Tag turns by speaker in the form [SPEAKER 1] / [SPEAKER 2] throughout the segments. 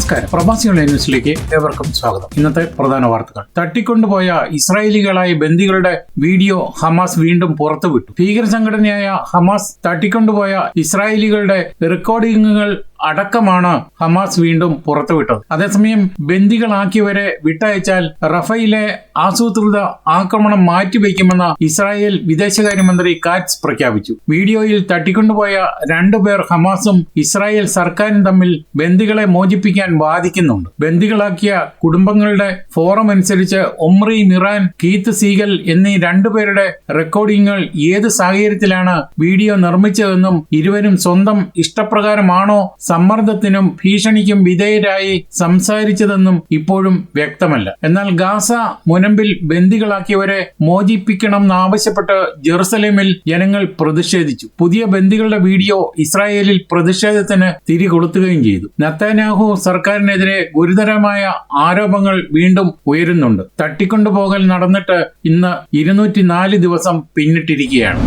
[SPEAKER 1] നമസ്കാരം. പ്രവാസി ഓൺലൈൻ ന്യൂസിലേക്ക് ഏവർക്കും സ്വാഗതം. ഇന്നത്തെ പ്രധാന വാർത്തകൾ. തട്ടിക്കൊണ്ടുപോയ ഇസ്രായേലികളായ ബന്ദികളുടെ വീഡിയോ ഹമാസ് വീണ്ടും പുറത്തുവിട്ടു. ഭീകര സംഘടനയായ ഹമാസ് തട്ടിക്കൊണ്ടുപോയ ഇസ്രായേലികളുടെ റെക്കോർഡിംഗുകൾ അടക്കമാണ് ഹമാസ് വീണ്ടും പുറത്തുവിട്ടത്. അതേസമയം ബന്ദികളാക്കിയവരെ വിട്ടയച്ചാൽ റഫയിലെ ആസൂത്രിത ആക്രമണം മാറ്റിവെക്കുമെന്ന് ഇസ്രായേൽ വിദേശകാര്യമന്ത്രി കാറ്റ്സ് പ്രഖ്യാപിച്ചു. വീഡിയോയിൽ തട്ടിക്കൊണ്ടുപോയ രണ്ടുപേർ ഹമാസും ഇസ്രായേൽ സർക്കാരും തമ്മിൽ ബന്ദികളെ മോചിപ്പിക്കാൻ വാദിക്കുന്നുണ്ട്. ബന്ദികളാക്കിയ കുടുംബങ്ങളുടെ ഫോറം അനുസരിച്ച് ഒമ്രി മിറാൻ കീത്ത് സീഗൽ എന്നീ രണ്ടുപേരുടെ റെക്കോർഡിങ്ങുകൾ ഏത് സാഹചര്യത്തിലാണ് വീഡിയോ നിർമ്മിച്ചതെന്നും ഇരുവരും സ്വന്തം ഇഷ്ടപ്രകാരമാണോ സമ്മർദ്ദത്തിനും ഭീഷണിക്കും വിധേയരായി സംസാരിച്ചതെന്നും ഇപ്പോഴും വ്യക്തമല്ല. എന്നാൽ ഗാസ മുനമ്പിൽ ബന്ദികളാക്കിയവരെ മോചിപ്പിക്കണമെന്നാവശ്യപ്പെട്ട് ജെറുസലേമിൽ ജനങ്ങൾ പ്രതിഷേധിച്ചു. പുതിയ ബന്ദികളുടെ വീഡിയോ ഇസ്രായേലിൽ പ്രതിഷേധത്തിന് തിരികൊളുത്തുകയും ചെയ്തു. നത്താനാഹു സർക്കാരിനെതിരെ ഗുരുതരമായ ആരോപണങ്ങൾ വീണ്ടും ഉയരുന്നുണ്ട്. തട്ടിക്കൊണ്ടുപോകൽ നടന്നിട്ട് ഇന്ന് ഇരുന്നൂറ്റി ദിവസം പിന്നിട്ടിരിക്കുകയാണ്.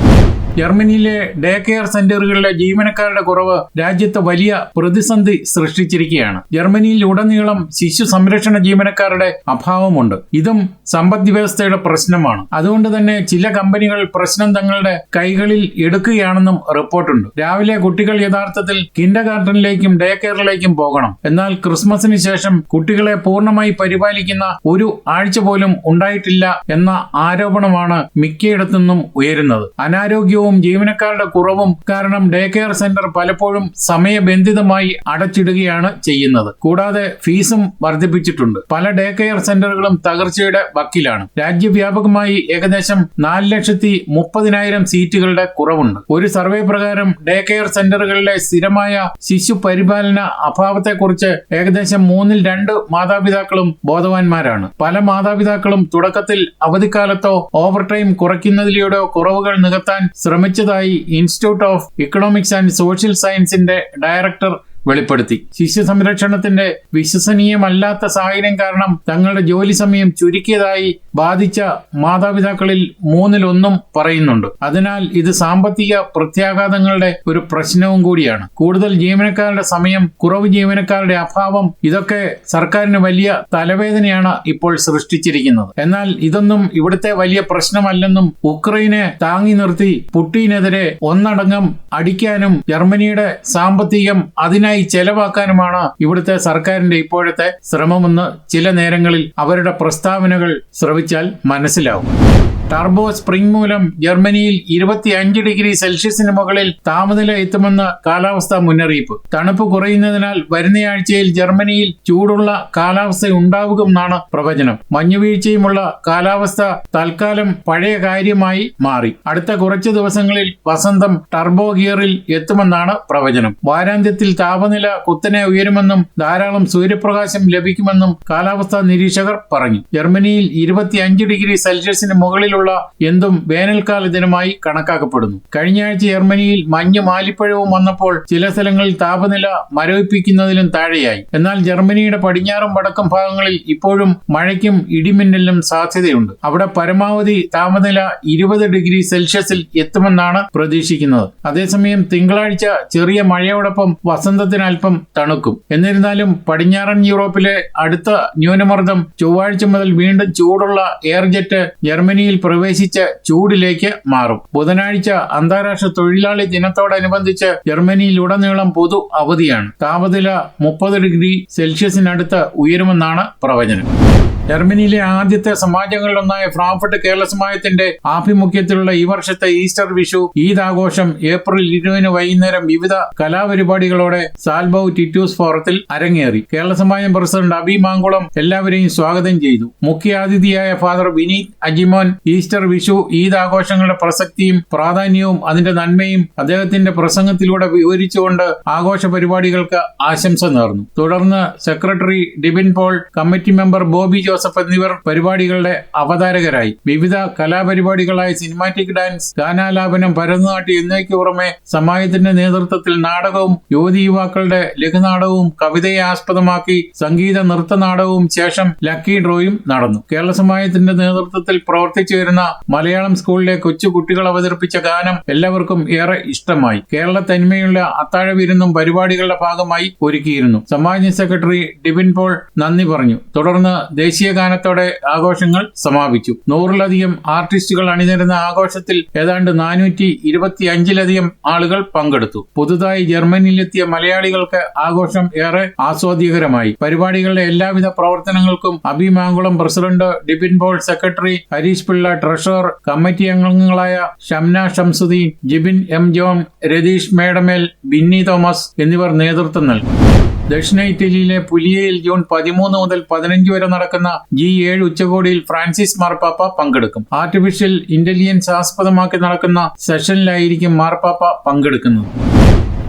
[SPEAKER 1] ജർമ്മനിയിലെ ഡേ കെയർ സെന്ററുകളിലെ ജീവനക്കാരുടെ കുറവ് രാജ്യത്ത് വലിയ പ്രതിസന്ധി സൃഷ്ടിച്ചിരിക്കുകയാണ്. ജർമ്മനിയിൽ ഉടനീളം ശിശു സംരക്ഷണ ജീവനക്കാരുടെ അഭാവമുണ്ട്. ഇതും സമ്പദ് വ്യവസ്ഥയുടെ പ്രശ്നമാണ്. അതുകൊണ്ട് തന്നെ ചില കമ്പനികൾ പ്രശ്നം തങ്ങളുടെ കൈകളിൽ എടുക്കുകയാണെന്നും റിപ്പോർട്ടുണ്ട്. രാവിലെ കുട്ടികൾ യഥാർത്ഥത്തിൽ കിൻഡർ ഗാർഡനിലേക്കും ഡേ കെയറിലേക്കും പോകണം. എന്നാൽ ക്രിസ്മസിന് ശേഷം കുട്ടികളെ പൂർണമായി പരിപാലിക്കുന്ന ഒരു ആഴ്ച പോലും ഉണ്ടായിട്ടില്ല എന്ന ആരോപണമാണ് മിക്കയിടത്തുനിന്നും ഉയരുന്നത്. അനാരോഗ്യവും ജീവനക്കാരുടെ കുറവും കാരണം ഡേ കെയർ സെന്റർ പലപ്പോഴും സമയബന്ധിതമായി അടച്ചിടുകയാണ് ചെയ്യുന്നത്. കൂടാതെ ഫീസും വർദ്ധിപ്പിച്ചിട്ടുണ്ട്. പല ഡേ കെയർ സെന്ററുകളും തകർച്ചയുടെ വക്കിലാണ്. രാജ്യവ്യാപകമായി ഏകദേശം നാല് ലക്ഷത്തി മുപ്പതിനായിരം സീറ്റുകളുടെ കുറവുണ്ട്. ഒരു സർവേ പ്രകാരം ഡേ കെയർ സെന്ററുകളിലെ സ്ഥിരമായ ശിശു പരിപാലന അഭാവത്തെക്കുറിച്ച് ഏകദേശം മൂന്നിൽ രണ്ട് മാതാപിതാക്കളും ബോധവാന്മാരാണ്. പല മാതാപിതാക്കളും തുടക്കത്തിൽ അവധിക്കാലത്തോ ഓവർ ടൈം കുറയ്ക്കുന്നതിലൂടെയോ കുറവുകൾ നികത്താൻ ശ്രമിച്ചതായി institute of economics and social സയൻസിന്റെ ഡയറക്ടർ വെളിപ്പെടുത്തി. ശിശു സംരക്ഷണത്തിന്റെ വിശ്വസനീയമല്ലാത്ത സാഹചര്യം കാരണം തങ്ങളുടെ ജോലി സമയം ചുരുക്കിയതായി ബാധിച്ച മാതാപിതാക്കളിൽ മൂന്നിലൊന്നും പറയുന്നുണ്ട്. അതിനാൽ ഇത് സാമ്പത്തിക പ്രത്യാഘാതങ്ങളുടെ ഒരു പ്രശ്നവും കൂടിയാണ്. കൂടുതൽ ജീവനക്കാരുടെ സമയം കുറവ് ജീവനക്കാരുടെ അഭാവം ഇതൊക്കെ സർക്കാരിന് വലിയ തലവേദനയാണ് ഇപ്പോൾ സൃഷ്ടിച്ചിരിക്കുന്നത്. എന്നാൽ ഇതൊന്നും ഇവിടുത്തെ വലിയ പ്രശ്നമല്ലെന്നും ഉക്രൈനെ താങ്ങി നിർത്തി പുട്ടീനെതിരെ ഒന്നടങ്കം അടിക്കാനും ജർമ്മനിയുടെ സാമ്പത്തികം അതിനായി ചെലവാക്കാനുമാണ് ഇവിടുത്തെ സർക്കാരിന്റെ ഇപ്പോഴത്തെ ശ്രമമെന്ന് ചില നേരങ്ങളിൽ അവരുടെ പ്രസ്താവനകൾ ശ്രവിച്ചാൽ മനസ്സിലാവും. ടർബോ സ്പ്രിംഗ് മൂലം ജർമ്മനിയിൽ ഇരുപത്തിയഞ്ച് ഡിഗ്രി സെൽഷ്യസിന് മുകളിൽ താപനില എത്തുമെന്ന് കാലാവസ്ഥാ മുന്നറിയിപ്പ്. തണുപ്പ് കുറയുന്നതിനാൽ വരുന്നയാഴ്ചയിൽ ജർമ്മനിയിൽ ചൂടുള്ള കാലാവസ്ഥ ഉണ്ടാവുമെന്നാണ് പ്രവചനം. മഞ്ഞുവീഴ്ചയുമുള്ള കാലാവസ്ഥ തൽക്കാലം പഴയ കാര്യമായി മാറി. അടുത്ത കുറച്ചു ദിവസങ്ങളിൽ വസന്തം ടർബോ ഗിയറിൽ എത്തുമെന്നാണ് പ്രവചനം. വാരാന്ത്യത്തിൽ താപനില കുത്തനെ ഉയരുമെന്നും ധാരാളം സൂര്യപ്രകാശം ലഭിക്കുമെന്നും കാലാവസ്ഥാ നിരീക്ഷകർ പറഞ്ഞു. ജർമ്മനിയിൽ ഇരുപത്തിയഞ്ച് ഡിഗ്രി സെൽഷ്യസിന് മുകളിലുള്ള എന്തും വേനൽക്കാല ദിനമായി കണക്കാക്കപ്പെടുന്നു. കഴിഞ്ഞയാഴ്ച ജർമ്മനിയിൽ മഞ്ഞ് മാലിപ്പഴവും വന്നപ്പോൾ ചില സ്ഥലങ്ങളിൽ താപനില മരവിപ്പിക്കുന്നതിലും താഴെയായി. എന്നാൽ ജർമ്മനിയുടെ പടിഞ്ഞാറും വടക്കും ഭാഗങ്ങളിൽ ഇപ്പോഴും മഴയ്ക്കും ഇടിമിന്നലിനും സാധ്യതയുണ്ട്. അവിടെ പരമാവധി താപനില ഇരുപത് ഡിഗ്രി സെൽഷ്യസിൽ എത്തുമെന്നാണ് പ്രതീക്ഷിക്കുന്നത്. അതേസമയം തിങ്കളാഴ്ച ചെറിയ മഴയോടൊപ്പം വസന്തത്തിനൽപ്പം തണുക്കും. എന്നിരുന്നാലും പടിഞ്ഞാറൻ യൂറോപ്പിലെ അടുത്ത ന്യൂനമർദ്ദം ചൊവ്വാഴ്ച മുതൽ വീണ്ടും ചൂടുള്ള എയർജെറ്റ് ജർമ്മനിയിൽ പ്രവേശിച്ച് ചൂടിലേക്ക് മാറും. ബുധനാഴ്ച അന്താരാഷ്ട്ര തൊഴിലാളി ദിനത്തോടനുബന്ധിച്ച് ജർമ്മനിയിലുടനീളം പൊതു അവധിയാണ്. താപനില മുപ്പത് ഡിഗ്രി സെൽഷ്യസിനടുത്ത് ഉയരുമെന്നാണ് പ്രവചനം. ജർമ്മനിയിലെ ആദ്യത്തെ സമാജങ്ങളിലൊന്നായ ഫ്രാങ്ക്ഫർട്ട് കേരള സമാജത്തിന്റെ ആഭിമുഖ്യത്തിലുള്ള ഈ വർഷത്തെ ഈസ്റ്റർ വിഷു ഈദ് ആഘോഷം ഏപ്രിൽ ഇരുപതിന് വൈകുന്നേരം വിവിധ കലാപരിപാടികളോടെ സാൽബൌ ടിറ്റൂസ് ഫോറത്തിൽ അരങ്ങേറി. കേരള സമാജം പ്രസിഡന്റ് അബി മാങ്കുളം എല്ലാവരെയും സ്വാഗതം ചെയ്തു. മുഖ്യാതിഥിയായ ഫാദർ വിനീത് അജിമോൻ ഈസ്റ്റർ വിഷു ഈദ് ആഘോഷങ്ങളുടെ പ്രസക്തിയും പ്രാധാന്യവും അതിന്റെ നന്മയും അദ്ദേഹത്തിന്റെ പ്രസംഗത്തിലൂടെ വിവരിച്ചുകൊണ്ട് ആഘോഷ പരിപാടികൾക്ക് ആശംസ നേർന്നു. തുടർന്ന് secretary Dibin Paul committee member Bobby Joseph എന്നിവർ പരിപാടികളുടെ അവതാരകരായി. വിവിധ കലാപരിപാടികളായ സിനിമാറ്റിക് ഡാൻസ് ഗാനാലാപനം ഭരതനാട്യം എന്നിവയ്ക്ക് പുറമെ സമാജത്തിന്റെ നേതൃത്വത്തിൽ നാടകവും യുവതി യുവാക്കളുടെ ലഘുനാടകവും കവിതയെ ആസ്പദമാക്കി സംഗീത നൃത്ത നാടകവും ശേഷം ലക്കി ഡ്രോയും നടന്നു. കേരള സമാജത്തിന്റെ നേതൃത്വത്തിൽ പ്രവർത്തിച്ചു വരുന്ന മലയാളം സ്കൂളിലെ കൊച്ചു കുട്ടികൾ അവതരിപ്പിച്ച ഗാനം എല്ലാവർക്കും ഏറെ ഇഷ്ടമായി. കേരള തനിമയുള്ള അത്താഴ വിരുന്നും പരിപാടികളുടെ ഭാഗമായി ഒരുക്കിയിരുന്നു. സമാജ സെക്രട്ടറി ഡിബിൻ പോൾ നന്ദി പറഞ്ഞു. തുടർന്ന് ദേശീയ ഗാനത്തോടെ ആഘോഷങ്ങൾ സമാപിച്ചു. നൂറിലധികം ആർട്ടിസ്റ്റുകൾ അണിനിരുന്ന ആഘോഷത്തിൽ ഏതാണ്ട് നാനൂറ്റി ഇരുപത്തി അഞ്ചിലധികം ആളുകൾ പങ്കെടുത്തു. പുതുതായി ജർമ്മനിയിലെത്തിയ മലയാളികൾക്ക് ആഘോഷം ഏറെ ആസ്വാദ്യകരമായി. പരിപാടികളുടെ എല്ലാവിധ പ്രവർത്തനങ്ങൾക്കും Abi Mankulam president Dipin Paul secretary Harish Pillai treasurer committee അംഗങ്ങളായ Shamna Shamsuddin Jibin M John Ratheesh Medamel Binny Thomas എന്നിവർ നേതൃത്വം നൽകി. ദക്ഷിണ ഇറ്റലിയിലെ പുലിയയിൽ ജൂൺ പതിമൂന്ന് മുതൽ പതിനഞ്ച് വരെ നടക്കുന്ന ജി ഏഴ് ഉച്ചകോടിയിൽ ഫ്രാൻസിസ് മാർപ്പാപ്പ പങ്കെടുക്കും. ആർട്ടിഫിഷ്യൽ ഇന്റലിജൻസ് ആസ്പദമാക്കി നടക്കുന്ന സെഷനിലായിരിക്കും മാർപ്പാപ്പ പങ്കെടുക്കുന്നത്.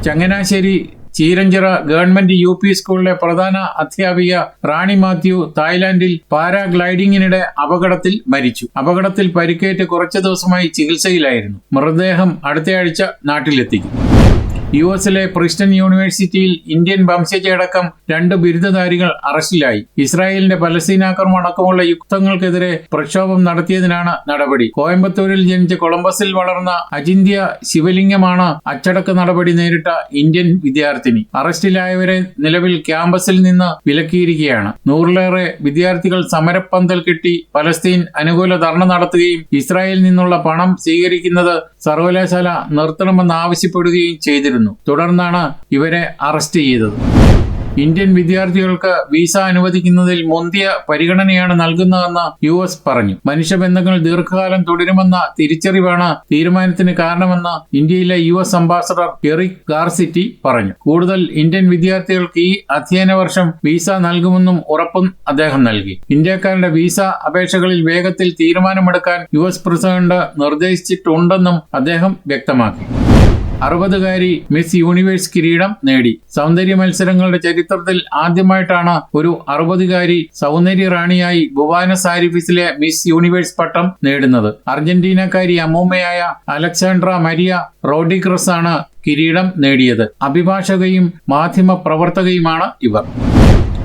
[SPEAKER 1] Changanassery Cheeranchira government U P സ്കൂളിലെ പ്രധാന അധ്യാപിക റാണി മാത്യു തായ്ലാന്റിൽ പാരാഗ്ലൈഡിങ്ങിനിടെ അപകടത്തിൽ മരിച്ചു. അപകടത്തിൽ പരിക്കേറ്റ് കുറച്ചു ദിവസമായി ചികിത്സയിലായിരുന്നു. മൃതദേഹം അടുത്തയാഴ്ച നാട്ടിലെത്തിക്കും. യു എസിലെ പ്രിസ്റ്റൺ യൂണിവേഴ്സിറ്റിയിൽ ഇന്ത്യൻ വംശജയടക്കം രണ്ട് ബിരുദധാരികൾ അറസ്റ്റിലായി. ഇസ്രായേലിന്റെ പലസ്തീനാക്രമണം അടക്കമുള്ള യുക്തങ്ങൾക്കെതിരെ പ്രക്ഷോഭം നടത്തിയതിനാണ് നടപടി. കോയമ്പത്തൂരിൽ ജനിച്ച കൊളംബസിൽ വളർന്ന അജിന്ത്യ ശിവലിംഗമാണ് അച്ചടക്ക നടപടി നേരിട്ട ഇന്ത്യൻ വിദ്യാർത്ഥിനി. അറസ്റ്റിലായവരെ നിലവിൽ ക്യാമ്പസിൽ നിന്ന് വിലക്കിയിരിക്കുകയാണ്. നൂറിലേറെ വിദ്യാർത്ഥികൾ സമരപ്പന്തൽ കിട്ടി പലസ്തീൻ അനുകൂല ധർണ നടത്തുകയും ഇസ്രായേലിൽ നിന്നുള്ള പണം സ്വീകരിക്കുന്നത് സർവകലാശാല നിർത്തണമെന്ന് ആവശ്യപ്പെടുകയും ചെയ്തിരുന്നു. തുടർന്നാണ് ഇവരെ അറസ്റ്റ് ചെയ്തത്. ഇന്ത്യൻ വിദ്യാർത്ഥികൾക്ക് വിസ അനുവദിക്കുന്നതിൽ മുന്തിയ പരിഗണനയാണ് നൽകുന്നതെന്ന് യു എസ് പറഞ്ഞു. മനുഷ്യബന്ധങ്ങൾ ദീർഘകാലം തുടരുമെന്ന തിരിച്ചറിവാണ് തീരുമാനത്തിന് കാരണമെന്ന് ഇന്ത്യയിലെ U S ambassador Eric Garcetti പറഞ്ഞു. കൂടുതൽ ഇന്ത്യൻ വിദ്യാർത്ഥികൾക്ക് ഈ അധ്യയന വർഷം വിസ നൽകുമെന്നും ഉറപ്പും അദ്ദേഹം നൽകി. ഇന്ത്യക്കാരുടെ വിസ അപേക്ഷകളിൽ വേഗത്തിൽ തീരുമാനമെടുക്കാൻ യു എസ് പ്രസിഡന്റ് നിർദ്ദേശിച്ചിട്ടുണ്ടെന്നും അദ്ദേഹം വ്യക്തമാക്കി. അറുപതുകാരി മിസ് യൂണിവേഴ്സ് കിരീടം നേടി. സൗന്ദര്യ മത്സരങ്ങളുടെ ചരിത്രത്തിൽ ആദ്യമായിട്ടാണ് ഒരു അറുപതുകാരി സൗന്ദര്യ റാണിയായി ബുവാനസ് ആരിഫിസിലെ മിസ് യൂണിവേഴ്സ് പട്ടം നേടുന്നത്. അർജന്റീനക്കാരി അമ്മൂമ്മയായ അലക്സാണ്ട്ര മരിയ റോഡിക്രസ് ആണ് കിരീടം നേടിയത്. അഭിഭാഷകയും മാധ്യമ പ്രവർത്തകയുമാണ് ഇവർ.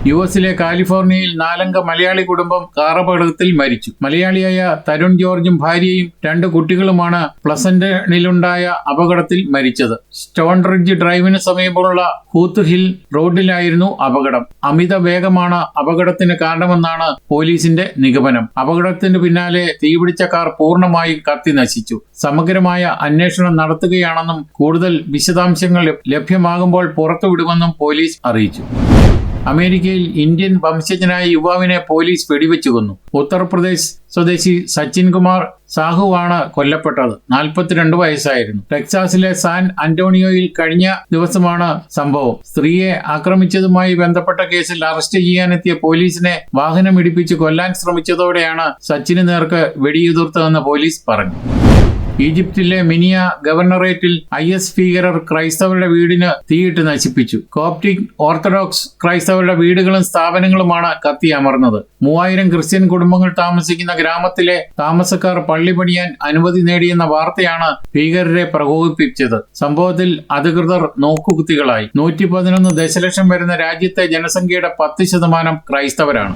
[SPEAKER 1] യു എസിലെ കാലിഫോർണിയയിൽ നാലംഗ മലയാളി കുടുംബം കാറപകടത്തിൽ മരിച്ചു. മലയാളിയായ തരുൺ ജോർജും ഭാര്യയും രണ്ട് കുട്ടികളുമാണ് പ്ലസന്റണിലുണ്ടായ അപകടത്തിൽ മരിച്ചത്. സ്റ്റോൺ റിഡ്ജ് ഡ്രൈവിന് സമീപമുള്ള ഹൂത്ത് ഹിൽ റോഡിലായിരുന്നു അപകടം. അമിത വേഗമാണ് അപകടത്തിന് കാരണമെന്നാണ് പോലീസിന്റെ നിഗമനം. അപകടത്തിന് പിന്നാലെ തീപിടിച്ച കാർ പൂർണമായും കത്തി നശിച്ചു. സമഗ്രമായ അന്വേഷണം നടത്തുകയാണെന്നും കൂടുതൽ വിശദാംശങ്ങൾ ലഭ്യമാകുമ്പോൾ പുറത്തുവിടുമെന്നും പോലീസ് അറിയിച്ചു. അമേരിക്കയിൽ ഇന്ത്യൻ വംശജനായ യുവാവിനെ പോലീസ് വെടിവെച്ചു കൊന്നു. ഉത്തർപ്രദേശ് സ്വദേശി സച്ചിൻ കുമാർ സാഹുവാണ് കൊല്ലപ്പെട്ടത്. നാൽപ്പത്തിരണ്ട് വയസ്സായിരുന്നു. ടെക്സാസിലെ സാൻ അന്റോണിയോയിൽ കഴിഞ്ഞ ദിവസമാണ് സംഭവം. സ്ത്രീയെ ആക്രമിച്ചതുമായി ബന്ധപ്പെട്ട കേസിൽ അറസ്റ്റ് ചെയ്യാനെത്തിയ പോലീസിനെ വാഹനം ഇടിപ്പിച്ച് കൊല്ലാൻ ശ്രമിച്ചതോടെയാണ് സച്ചിന് നേർക്ക് വെടിയുതിർത്തതെന്ന് പോലീസ് പറഞ്ഞു. ഈജിപ്തിലെ മിനിയ ഗവർണറേറ്റിൽ ഐ എസ് ഭീകരർ ക്രൈസ്തവരുടെ വീടിന് തീയിട്ട് നശിപ്പിച്ചു. കോപ്റ്റിക് ഓർത്തഡോക്സ് ക്രൈസ്തവരുടെ വീടുകളും സ്ഥാപനങ്ങളുമാണ് കത്തിയമർന്നത് മൂവായിരം ക്രിസ്ത്യൻ കുടുംബങ്ങൾ താമസിക്കുന്ന ഗ്രാമത്തിലെ താമസക്കാർ പള്ളി പണിയാൻ അനുമതി നേടിയെന്ന വാർത്തയാണ് ഭീകരരെ പ്രകോപിപ്പിച്ചത്. സംഭവത്തിൽ അധികൃതർ നോക്കുകുത്തികളായി. നൂറ്റി പതിനൊന്ന് ദശലക്ഷം വരുന്ന രാജ്യത്തെ ജനസംഖ്യയുടെ പത്ത് ശതമാനം ക്രൈസ്തവരാണ്.